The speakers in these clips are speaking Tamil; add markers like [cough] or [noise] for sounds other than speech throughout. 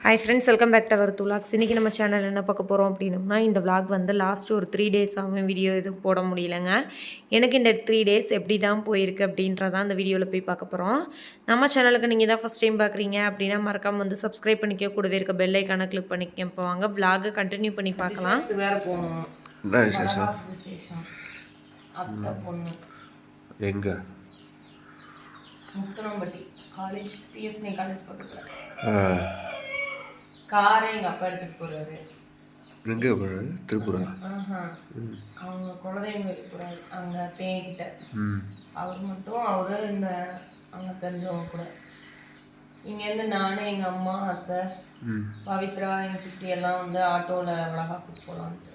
Hi friends welcome back to our துலாக்ஸ் இன்றைக்கி நம்ம சேனல் என்ன பார்க்க போகிறோம் அப்படின்னம்னா இந்த vlog வந்து லாஸ்ட் ஒரு த்ரீ டேஸ் ஆகும் வீடியோ எதுவும் போட முடியலங்க. எனக்கு இந்த த்ரீ டேஸ் எப்படி தான் போயிருக்கு அப்படின்றதான் அந்த வீடியோவில் போய் பார்க்க போகிறோம் நம்ம சேனலுக்கு நீங்கள் தான் ஃபஸ்ட் டைம் பார்க்குறீங்க அப்படின்னா மறக்காம வந்து சப்ஸ்கிரைப் பண்ணிக்க கூடவே இருக்க பெல் ஐக்கானை கிளிக் பண்ணிக்க இப்போ வாங்க vlog கண்டினியூ பண்ணி பார்க்கலாம். வேற போகணும். எங்க? முத்தனம்பட்டி காலேஜ் பிஎஸ்னி காலேஜ் பக்கத்துல. ஆ, காரை எங்க அப்பா எடுத்துட்டு போறாரு. எங்க போறது திருப்பூரா. அவங்க குலதெய்வம் போறாரு. அங்க தேனிக்கிட்ட ம். அவர் மட்டும் அவரு இந்த அங்க தெரிஞ்சவங்க கூட. இங்க இருந்து நானு எங்க அம்மா அத்தை பவித்ரா எங்க சித்தி எல்லாம் வந்து ஆட்டோல வளகாப்புக்கு போலான்ட்டு.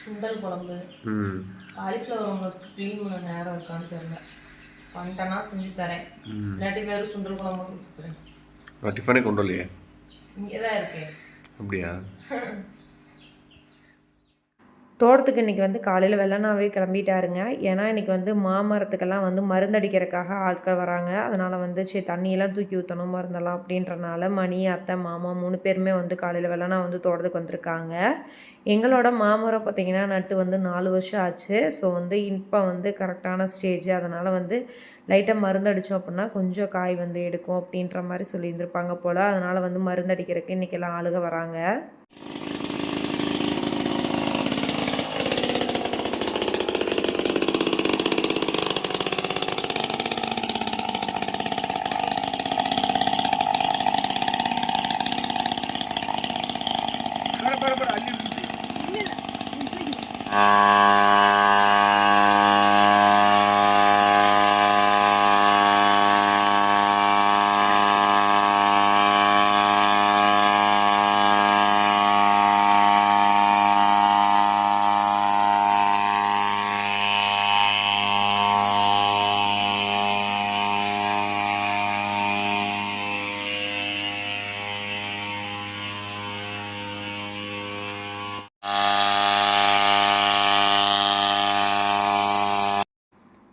சுண்டல் குழம்பு. காலிஃப்ளவர் உங்களுக்கு க்ளீன் பண்ண நேரம் இருக்கான்னு தெரியல. பண்ணிட்டேன்னா செஞ்சு தரேன். இல்லாட்டி வெறும் சுண்டல் குழம்பு கொடுத்துறேன் நான் டிஃபனே கொண்டு வரலையே. இங்கே தான் இருக்கேன். அப்படியா? [laughs] தோட்டத்துக்கு இன்றைக்கி வந்து காலையில் வெள்ளனாவே கிளம்பிட்டாருங்க. ஏன்னா இன்றைக்கி வந்து மாமரத்துக்கெல்லாம் வந்து மருந்தடிக்கிறதுக்காக ஆட்கள் வராங்க. அதனால் வந்து சரி தண்ணியெல்லாம் தூக்கி ஊற்றணும் மருந்தெல்லாம் அப்படின்றனால மணி அத்தை மாமா மூணு பேருமே வந்து காலையில் வெள்ளனா வந்து தோட்டத்துக்கு வந்திருக்காங்க. எங்களோட மாமரம் பார்த்திங்கன்னா நட்டு வந்து நாலு வருஷம் ஆச்சு. ஸோ வந்து இப்போ வந்து கரெக்டான ஸ்டேஜ் அதனால் வந்து லைட்டாக மருந்து அடித்தோம் அப்படின்னா கொஞ்சம் காய் வந்து எடுக்கும் அப்படின்ற மாதிரி சொல்லியிருந்திருப்பாங்க போல். அதனால் வந்து மருந்து அடிக்கிறதுக்கு இன்றைக்கெல்லாம் ஆளுக வராங்க.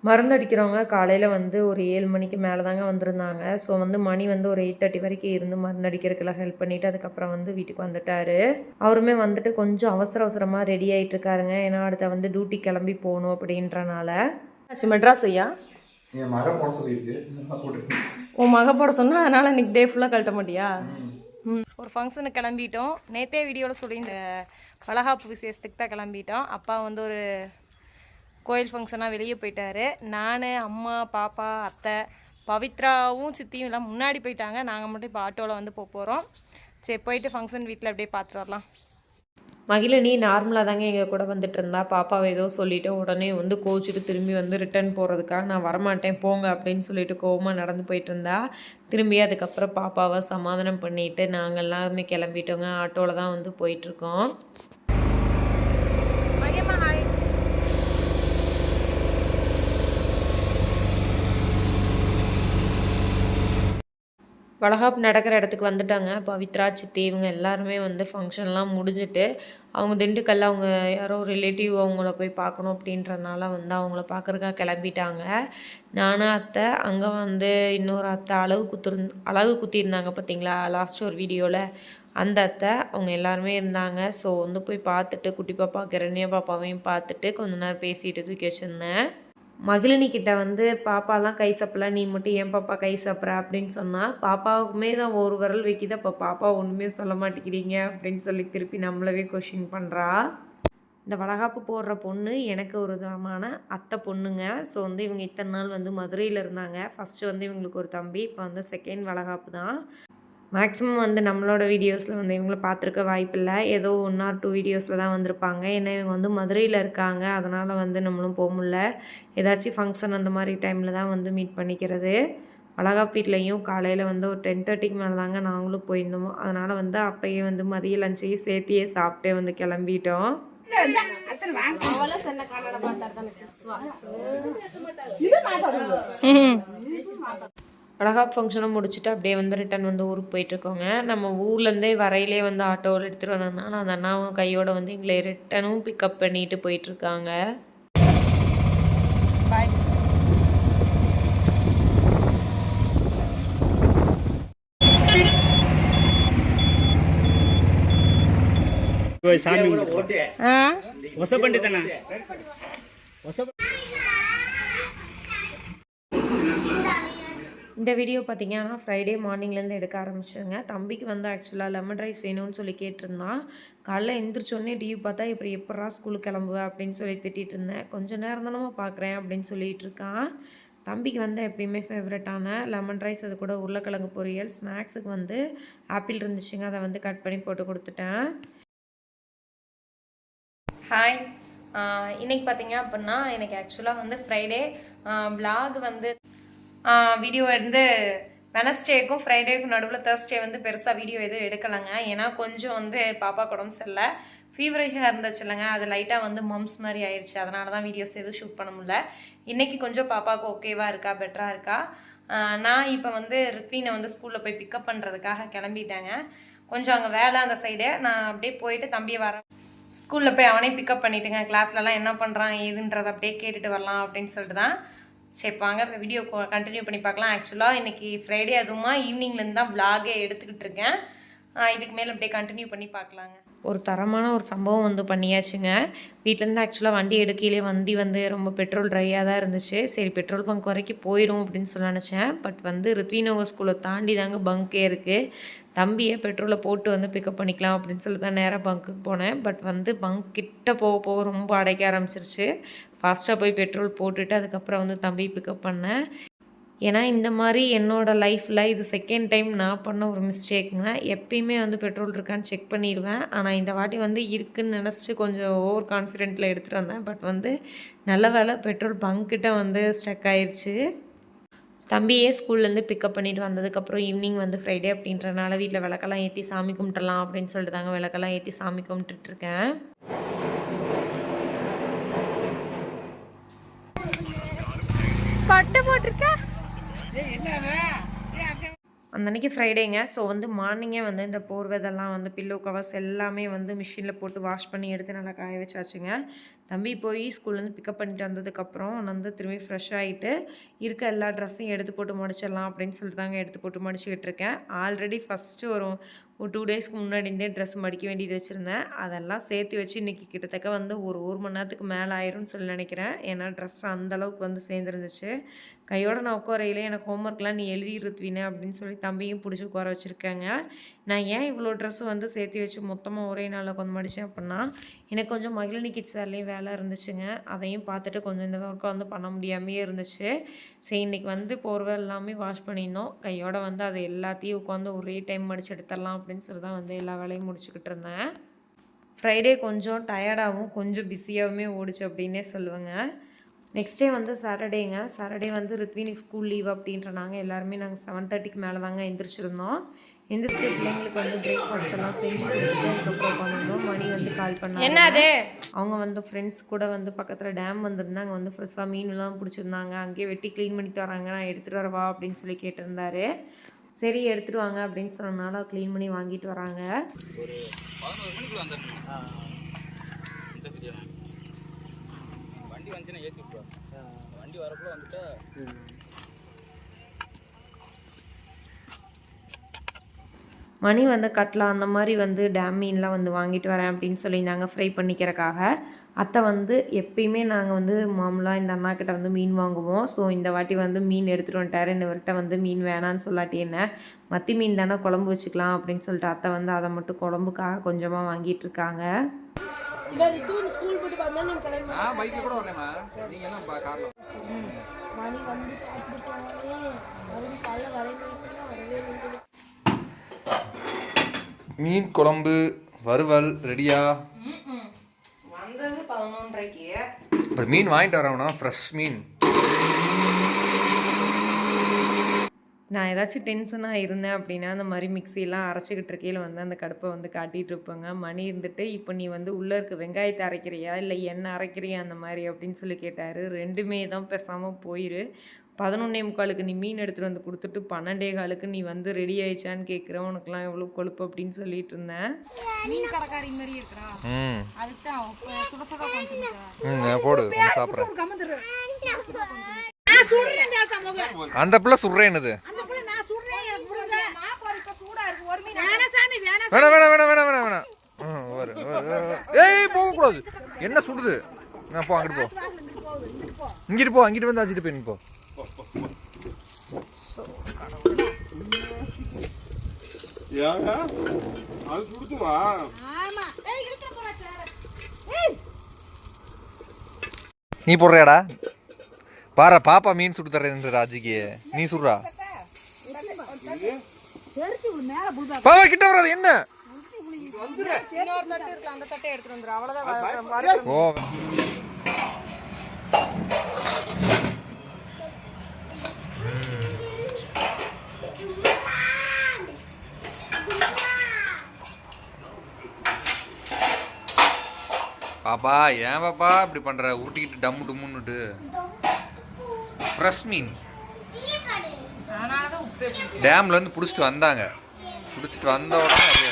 மருந்து அடிக்கிறவங்க காலையில் வந்து ஒரு ஏழு மணிக்கு மேலே தாங்க வந்திருந்தாங்க. ஸோ வந்து மணி வந்து ஒரு எயிட் தேர்ட்டி வரைக்கும் இருந்து மருந்து அடிக்கிறதுக்கெல்லாம் ஹெல்ப் பண்ணிவிட்டு அதுக்கப்புறம் வந்து வீட்டுக்கு வந்துட்டாரு. அவருமே வந்துட்டு கொஞ்சம் அவசர அவசரமாக ரெடி ஆகிட்டு இருக்காருங்க. ஏன்னா அடுத்த வந்து டியூட்டி கிளம்பி போகணும் அப்படின்றனால. ஆச்சு மெட்ராஸ் ஐயா? உன் மக போட சொன்னால் அதனால் இன்னைக்கு டே ஃபுல்லாக கழட்ட மாட்டியா? ம். ஒரு ஃபங்க்ஷனுக்கு கிளம்பிட்டோம். நேத்தே வீடியோவில் சொல்லி இந்த வளகாப்பு விசேஷத்துக்கு தான் கிளம்பிட்டோம். அப்பா வந்து ஒரு கோயில் ஃபங்க்ஷனாக வெளியே போயிட்டாரு. நான் அம்மா பாப்பா அத்தை பவித்ராவும் சித்தியும் எல்லாம் முன்னாடி போயிட்டாங்க. நாங்கள் மட்டும் இப்போ ஆட்டோவில் வந்து போக போகிறோம் சரி போயிட்டு ஃபங்க்ஷன் வீட்டில் அப்படியே பார்த்துட்டு வரலாம். மகிழினி நார்மலாக தாங்க எங்கள் கூட வந்துட்டு இருந்தா. பாப்பாவை ஏதோ சொல்லிவிட்டு உடனே வந்து கோச்சிட்டு திரும்பி வந்து ரிட்டர்ன் போகிறதுக்காக நான் வரமாட்டேன் போங்க அப்படின்னு சொல்லிட்டு கோவமாக நடந்து போயிட்டு இருந்தா. திரும்பி அதுக்கப்புறம் பாப்பாவை சமாதானம் பண்ணிவிட்டு நாங்கள் எல்லாருமே கிளம்பிட்டோங்க. ஆட்டோவில் தான் வந்து போயிட்டுருக்கோம் ஹாய் வளகாப் நடக்கிற இடத்துக்கு வந்துட்டாங்க. பவித்ரா சித்தி இவங்க எல்லாருமே வந்து ஃபங்க்ஷன்லாம் முடிஞ்சுட்டு அவங்க திண்டுக்கல்ல அவங்க யாரோ ரிலேட்டிவ் அவங்கள போய் பார்க்கணும் அப்படின்றனால வந்து அவங்கள பார்க்குறக்காக கிளம்பிட்டாங்க. நானும் அத்தை அங்கே வந்து இன்னொரு அத்தை அழகு குத்துருந் அழகு குத்திருந்தாங்க பார்த்தீங்களா லாஸ்ட் ஒரு வீடியோவில் அந்த அத்தை அவங்க எல்லாருமே இருந்தாங்க. ஸோ வந்து போய் பார்த்துட்டு குட்டி பாப்பா கிரண்யா பாப்பாவையும் பார்த்துட்டு கொஞ்ச நேரம் பேசிட்டு தூக்கி வச்சுருந்தேன். மகிழினி கிட்ட வந்து பாப்பாலாம் கை சப்பல நீ மட்டும் ஏன் பாப்பா கை சாப்பிட்ற? அப்படின்னு சொன்னால் பாப்பாவுக்குமே தான் ஒரு விரல் வைக்கிது அப்போ பாப்பா ஒன்றுமே சொல்ல மாட்டேங்கிறீங்க அப்படின்னு சொல்லி திருப்பி நம்மளவே கொஷின் பண்ணுறா இந்த வளகாப்பு போடுற பொண்ணு எனக்கு ஒரு விதமான அத்தை பொண்ணுங்க. ஸோ வந்து இவங்க இத்தனை நாள் வந்து மதுரையில் இருந்தாங்க. ஃபஸ்ட்டு வந்து இவங்களுக்கு ஒரு தம்பி இப்போ வந்து செகண்ட் வளகாப்பு தான். மேக்ஸிமம் வந்து நம்மளோட வீடியோஸில் வந்து இவங்கள பார்த்துருக்க வாய்ப்பில்லை. ஏதோ ஒன் ஆர் டூ வீடியோஸில் தான் வந்திருப்பாங்க. ஏன்னா இவங்க வந்து மதுரையில் இருக்காங்க. அதனால் வந்து நம்மளும் போக முடியல. ஏதாச்சும் ஃபங்க்ஷன் அந்த மாதிரி டைமில் தான் வந்து மீட் பண்ணிக்கிறது. வளகாப்பு வீட்லேயும் காலையில் வந்து ஒரு டென் தேர்ட்டிக்கு மேலே தாங்க நாங்களும் போயிருந்தோம். அதனால் வந்து அப்பயே வந்து மதிய லஞ்சையும் சேர்த்தியே சாப்பிட்டே வந்து கிளம்பிட்டோம். வடகாப் ஃபங்க்ஷனும் முடிச்சுட்டு அப்படியே வந்து ரிட்டன் வந்து ஊருக்கு போயிட்டுருக்கோங்க. நம்ம ஊர்லேருந்தே வரையிலே வந்து ஆட்டோவில் எடுத்துகிட்டு வந்ததுனால அந்த அண்ணாவும் கையோட வந்து எங்களை ரிட்டனும் பிக்கப் பண்ணிட்டு போயிட்டுருக்காங்க. பாய் சாமி ஒசப்பண்டு தானே ஒசப்பண்டு இந்த வீடியோ பார்த்தீங்கன்னா ஃப்ரைடே மார்னிங்லேருந்து எடுக்க ஆரம்பிச்சிருங்க. தம்பிக்கு வந்து ஆக்சுவலாக லெமன் ரைஸ் வேணும்னு சொல்லி கேட்டிருந்தான் காலைல எழுந்திரிச்சோடனே டிவி பார்த்தா இப்படி எப்படா ஸ்கூலுக்கு கிளம்புவ? அப்படின்னு சொல்லி திட்டிகிட்டு இருந்தேன். கொஞ்சம் நேரம் தானே பார்க்குறேன் அப்படின்னு சொல்லிட்டு இருக்கான். தம்பிக்கு வந்து எப்பயுமே ஃபேவரட்டான லெமன் ரைஸ் அது கூட உருளைக்கிழங்கு பொரியல் ஸ்நாக்ஸுக்கு வந்து ஆப்பிள் இருந்துச்சுங்க. அதை வந்து கட் பண்ணி போட்டு கொடுத்துட்டேன். ஹாய் இன்றைக்கி பார்த்தீங்க அப்படின்னா எனக்கு ஆக்சுவலாக வந்து ஃப்ரைடே vlog வந்து வீடியோ வந்து வெனஸ்டேக்கும் ஃப்ரைடேக்கும் நடுவில் தேர்ஸ்டே வந்து பெருசாக வீடியோ எதுவும் எடுக்கலைங்க. ஏன்னா கொஞ்சம் வந்து பாப்பா உடம்பு சரியில்லை. ஃபீவரேஜாக இருந்துச்சு இல்லைங்க. அது லைட்டாக வந்து மம்ஸ் மாதிரி ஆயிடுச்சு அதனால தான் வீடியோஸ் எதுவும் ஷூட் பண்ண முடியல. இன்றைக்கி கொஞ்சம் பாப்பாவுக்கு ஓகேவாக இருக்கா? பெட்டராக இருக்கா? நான் இப்போ வந்து ரித்வீனை வந்து ஸ்கூலில் போய் பிக்கப் பண்ணுறதுக்காக கிளம்பிட்டேங்க. கொஞ்சம் அங்கே வேலை அந்த சைடு நான் அப்படியே போயிட்டு தம்பியை வர ஸ்கூலில் போய் அவனே பிக்கப் பண்ணிட்டுங்க. கிளாஸ்லலாம் என்ன பண்ணுறான் ஏதுன்றதை அப்படியே கேட்டுட்டு வரலாம் அப்படின்னு சொல்லிட்டு தான் சரி வாங்க வீடியோ கண்டினியூ பண்ணி பார்க்கலாம். ஆக்சுவலாக இன்றைக்கி ஃப்ரைடே அதுவுமா ஈவினிங்லேருந்து தான் vlog-ஏ எடுத்துக்கிட்டு இருக்கேன். இதுக்கு மேலே அப்படியே கண்டினியூ பண்ணி பார்க்கலாங்க. ஒரு தரமான ஒரு சம்பவம் வந்து பண்ணியாச்சுங்க. வீட்டிலேருந்து ஆக்சுவலாக வண்டி எடுக்கையிலே வண்டி வந்து ரொம்ப பெட்ரோல் ட்ரையாக தான் இருந்துச்சு. சரி பெட்ரோல் பங்க் வரைக்கும் போயிடும் அப்படின்னு சொல்ல நினச்சேன். பட் வந்து ரித்வீனோக ஸ்கூலை தாண்டி தாங்க பங்கே இருக்குது தம்பியை பெட்ரோலை போட்டு வந்து பிக்கப் பண்ணிக்கலாம் அப்படின்னு சொல்லி தான் நேராக பங்க்குக்கு போனேன். பட் வந்து பங்க் கிட்ட போக போக ரொம்ப அடைக்க ஆரம்பிச்சிருச்சு. ஃபாஸ்ட்டாக போய் பெட்ரோல் போட்டுட்டு அதுக்கப்புறம் வந்து தம்பி பிக்கப் பண்ணேன். ஏன்னா இந்த மாதிரி என்னோடய லைஃப்பில் இது செகண்ட் டைம் நான் பண்ண ஒரு மிஸ்டேக்குங்க எப்பயுமே வந்து பெட்ரோல் இருக்கான்னு செக் பண்ணிடுவேன். ஆனால் இந்த வாட்டி வந்து இருக்குன்னு நினச்சி கொஞ்சம் ஓவர் கான்ஃபிடென்ட்டில் எடுத்துகிட்டு வந்தேன். பட் வந்து நல்ல வேலை பெட்ரோல் பங்க்கிட்ட வந்து ஸ்டக் ஆயிடுச்சு தம்பியே ஸ்கூல்லேருந்து பிக்கப் பண்ணிட்டு வந்ததுக்கப்புறம் ஈவினிங் வந்து ஃப்ரைடே அப்படின்றனால வீட்டில் விளக்கெல்லாம் ஏற்றி சாமி கும்பிட்டுலாம் அப்படின்னு சொல்லிட்டு தாங்க விளக்கெல்லாம் ஏற்றி சாமி கும்பிட்டுட்ருக்கேன் பட்டு போட்டிருக்கேன் அந்த அன்னைக்கு ஃப்ரைடேங்க ஸோ வந்து மார்னிங்கே வந்து இந்த போர்வதெல்லாம் வந்து பில்லோ கவர்ஸ் எல்லாமே வந்து மிஷினில் போட்டு வாஷ் பண்ணி எடுத்து நல்லா காய வச்சாச்சுங்க. தம்பி போய் ஸ்கூல்லேருந்து பிக்கப் பண்ணிட்டு வந்ததுக்கப்புறம் நான் வந்து திரும்பி ஃப்ரெஷ் ஆகிட்டு இருக்க எல்லா ட்ரெஸ்ஸையும் எடுத்து போட்டு முடிச்சிடலாம் அப்படின்னு சொல்லிட்டு தாங்க எடுத்து போட்டு முடிச்சுக்கிட்டு இருக்கேன். ஆல்ரெடி ஃபஸ்ட்டு ஒரு ஒரு டூ டேஸ்க்கு முன்னாடி இருந்தே ட்ரெஸ் மடிக்க வேண்டியது வச்சுருந்தேன். அதெல்லாம் சேர்த்து வச்சு இன்றைக்கி கிட்டத்தட்ட வந்து ஒரு ஒரு மணி நேரத்துக்கு மேலே ஆயிரும்னு சொல்லி நினைக்கிறேன். ஏன்னா ட்ரெஸ் அந்தளவுக்கு வந்து சேர்ந்துருந்துச்சு. கையோட நான் உட்காரையில எனக்கு ஹோம்ஒர்க்லாம் நீ எழுதிருத்துவீனே அப்படின்னு சொல்லி தம்பியும் பிடிச்சி உட்கார வச்சுருக்காங்க. நான் ஏன் இவ்வளோ ட்ரெஸ்ஸு வந்து சேர்த்து வச்சு மொத்தமாக ஒரே நாளில் கொஞ்சம் மடித்தேன் அப்படின்னா எனக்கு கொஞ்சம் மகிழினி கிட்ஸ் வேலையும் வேலை இருந்துச்சுங்க. அதையும் பார்த்துட்டு கொஞ்சம் இந்த ஒர்க்கை வந்து பண்ண முடியாமையே இருந்துச்சு. சரி இன்றைக்கி வந்து போர்வை எல்லாமே வாஷ் பண்ணியிருந்தோம். கையோட வந்து அதை எல்லாத்தையும் உட்காந்து ஒரே டைம் மடித்து எடுத்துடலாம் அப்படின்னு சொல்லி தான் வந்து எல்லா வேலையும் முடிச்சுக்கிட்டு இருந்தேன். ஃப்ரைடே கொஞ்சம் டயர்டாகவும் கொஞ்சம் பிஸியாகவுமே ஓடிச்சு அப்படின்னே சொல்லுவேங்க. நெக்ஸ்ட் டே வந்து சாட்டர்டேங்க சாட்டர்டே வந்து ரித்வினிக் ஸ்கூல் லீவ் அப்படின்றனாங்க. எல்லாருமே நாங்கள் செவன் தேர்ட்டிக்கு மேலே தாங்க எந்திரிச்சிருந்தோம். எந்திரிச்சிட்டு பிள்ளைங்களுக்கு வந்து பிரேக்ஃபாஸ்ட் எல்லாம் செஞ்சு கொடுத்துட்டு அதுக்கப்புறம் உட்காந்துருந்தோம். மணி வந்து கால் பண்ணாங்க. என்னது? அவங்க வந்து ஃப்ரெண்ட்ஸ் கூட வந்து பக்கத்தில் டேம் வந்திருந்தாங்க. வந்து ஃப்ரெஷ்ஷாக மீன்லாம் பிடிச்சிருந்தாங்க. அங்கேயே வெட்டி க்ளீன் பண்ணி தராங்க. நான் எடுத்துகிட்டு வரவா அப்படின்னு சொல்லி கேட்டிருந்தாரு. சரி எடுத்துட்டு வாங்க அப்படின்னு சொன்னனால க்ளீன் பண்ணி வாங்கிட்டு வராங்க வண்டி வந்துச்சுன்னா ஏற்றி விட்டுருவாங்க. வண்டி வரக்குள்ள வந்துட்டா மணி வந்து கட்லா அந்த மாதிரி வந்து டேம் மீன்லாம் வந்து வாங்கிட்டு வரேன் அப்படின்னு சொல்லியிருந்தாங்க ஃப்ரை பண்ணிக்கிறக்காக அத்தை வந்து எப்பயுமே நாங்கள் வந்து மாமூலாக இந்த அண்ணா கிட்ட வந்து மீன் வாங்குவோம். ஸோ இந்த வாட்டி வந்து மீன் எடுத்துகிட்டு வந்துட்டாரு. இவர்கிட்ட வந்து மீன் வேணான்னு சொல்லாட்டி என்ன மத்தி மீன் தானே குழம்பு வச்சுக்கலாம் அப்படின்னு சொல்லிட்டு அத்தை வந்து அதை மட்டும் குழம்புக்காக கொஞ்சமாக வாங்கிட்டு இருக்காங்க. நான் பைக்கில் கூட என்ன காரில் மீன் குழம்பு வறுவல் ரெடியா? வந்தது பதினொன்றரைக்கு. அப்புறம் மீன் வாங்கிட்டு வரவனா? ஃப்ரெஷ் மீன். நான் ஏதாச்சும் டென்ஷனாக இருந்தேன் அப்படின்னா அந்த மாதிரி மிக்சியெல்லாம் அரைச்சிக்கிட்டு இருக்கையில் வந்து அந்த கடுப்பை வந்து காட்டிகிட்டு இருப்பேங்க. மணி இருந்துட்டு இப்போ நீ வந்து உள்ளே இருக்க வெங்காயத்தை அரைக்கிறியா? இல்லை எண்ணெய் அரைக்கிறியா? அந்த மாதிரி அப்படின்னு சொல்லி கேட்டார். ரெண்டுமே தான் பேசாமல் போயிரு. பதினொன்னே முக்காலுக்கு நீ மீன் எடுத்துகிட்டு வந்து கொடுத்துட்டு பன்னெண்டே காலுக்கு நீ வந்து ரெடி ஆயிடுச்சான்னு கேட்குற உனக்குலாம் எவ்வளோ கொழுப்பு? அப்படின்னு சொல்லிட்டு இருந்தேன். மீன் கடைக்காரி மாதிரி இருக்கிறா ம். அதுக்கு போடு சாப்பிட்றேன். அந்த பிள்ளை சுடுறேன் என்னது? வேணாம் வேணாம் வேணாம் வேணாம் வேணாம் வேணாம் ம், ஒரு ஒரு, ஒரு. எவ்வளோ என்ன சுடுது? நான் போ அங்கிட்டு போ. இங்கிட்டு போ அங்கிட்டு வந்து வச்சுட்டு போயின்னு போ அது நீ போடுறியாடா? பாரு பாப்பா மீன் சுட்டு தரேன் ராஜிக்கு. நீ சுடுறா. பாப்பா கிட்ட வராது என்ன? ஓ. பாப்பா ஏன் பாப்பா இப்படி பண்ற? உருட்டிக்கிட்டு டம்மு டும்முன்னுட்டு. ஃப்ரெஷ் மீன் டேம்ல இருந்து பிடிச்சிட்டு வந்தாங்க. பிடிச்சிட்டு வந்த உடனே அப்படியே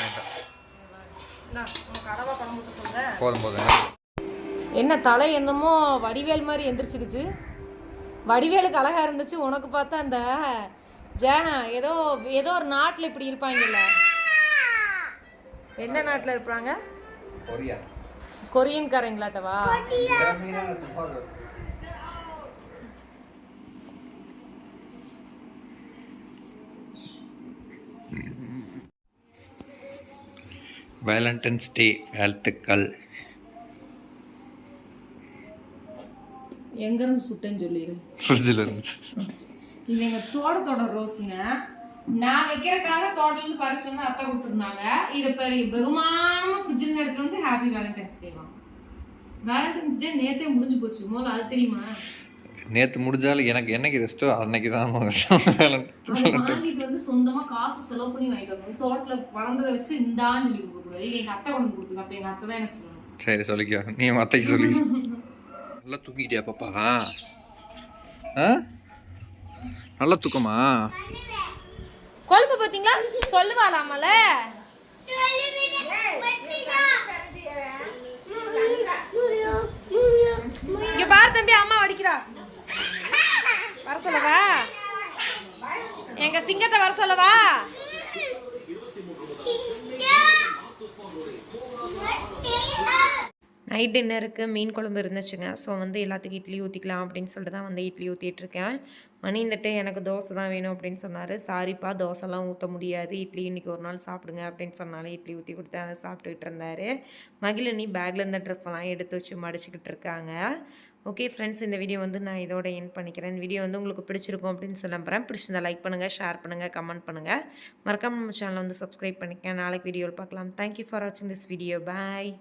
போதும் போதும். என்ன தலை என்னமோ வடிவேல் மாதிரி எந்திரிச்சுக்கிச்சு வடிவேலுக்கு அழகா இருந்துச்சு. உனக்கு பார்த்தா அந்த ஜே ஏதோ ஏதோ ஒரு நாட்டில் இப்படி இருப்பாங்கல்ல. எந்த நாட்டில் இருப்பாங்க? கொரியா. கொரியன்காரங்களாட்டவா வேலண்டைன்ஸ் டே வாழ்த்துக்கள். எங்கேருந்து சுட்டேன்னு சொல்லிடு ஃப்ரிட்ஜில் இருந்துச்சு இது எங்கள் தோட்டத்தோட ரோஸுங்க. நான் வைக்கிறக்காக தோட்டத்துலேருந்து பறிச்சு வந்து அத்தை கொடுத்துருந்தாங்க. இதை பெரிய பகுமானமாக ஃப்ரிட்ஜில் எடுத்துட்டு வந்து ஹாப்பி வேலண்டைன்ஸ் டே வாங்க வேலண்டைன்ஸ் டே நேத்தே முடிஞ்சு போச்சு. முதல்ல அது தெரியுமா? நேற்று முடிஞ்சாலும் எனக்கு என்னைக்கு ரெஸ்ட்டோ அன்னைக்கு தான் வந்து சொந்தமா காசு செலவு பண்ணி வாங்கிட்டு தோட்டத்துல வளர்ந்ததை வச்சு இந்தான்னு சொல்லி கொடுக்க கூடாது. இது எங்க அத்தை கொண்டு வந்து கொடுத்துங்க அப்ப எங்க அத்தை தான் எனக்கு சொல்லணும். சரி சொல்லிக்கோ. நீ அத்தைக்கு சொல்லி. நல்லா தூங்கிட்டியா பாப்பா? ஆ? நல்லா தூக்கமா? கொழுப்பு பாத்தீங்களா? சொல்லுவாளாமல இங்க பாரு தம்பி அம்மா அடிக்கிறா வர சொல்லவா? எங்க சிங்கத்தை வர சொல்லவா? நைட் டின்னருக்கு மீன் குழம்பு இருந்துச்சுங்க. ஸோ வந்து எல்லாத்துக்கும் இட்லி ஊற்றிக்கலாம் அப்படின்னு சொல்லிட்டு தான் வந்து இட்லி ஊற்றிட்டுருக்கேன் மணிந்துட்டு எனக்கு தோசை தான் வேணும் அப்படின்னு சொன்னார். சாரிப்பா தோசைலாம் ஊற்ற முடியாது. இட்லி இன்னைக்கு ஒரு நாள் சாப்பிடுங்க அப்படின்னு சொன்னாலும் இட்லி ஊற்றி கொடுத்து அதை சாப்பிட்டுக்கிட்டு இருந்தார். மகிழினி பேக்கில் இருந்த ட்ரெஸ் எல்லாம் எடுத்து வச்சு மடிச்சுக்கிட்டு இருக்காங்க. ஓகே ஃப்ரெண்ட்ஸ் இந்த வீடியோ வந்து நான் இதோட என் பண்ணிக்கிறேன். வீடியோ வந்து உங்களுக்கு பிடிச்சிருக்கும் அப்படின்னு சொல்ல போகிறேன் பிடிச்சிருந்தா லைக் பண்ணுங்கள் ஷேர் பண்ணுங்கள் கமெண்ட் பண்ணுங்கள் மறக்காம நம்ம சேனலை வந்து சப்ஸ்கிரைப் பண்ணிக்கங்க. நாளைக்கு வீடியோவில் பார்க்கலாம். தேங்க்யூ ஃபார் வாட்சிங் திஸ் வீடியோ பாய்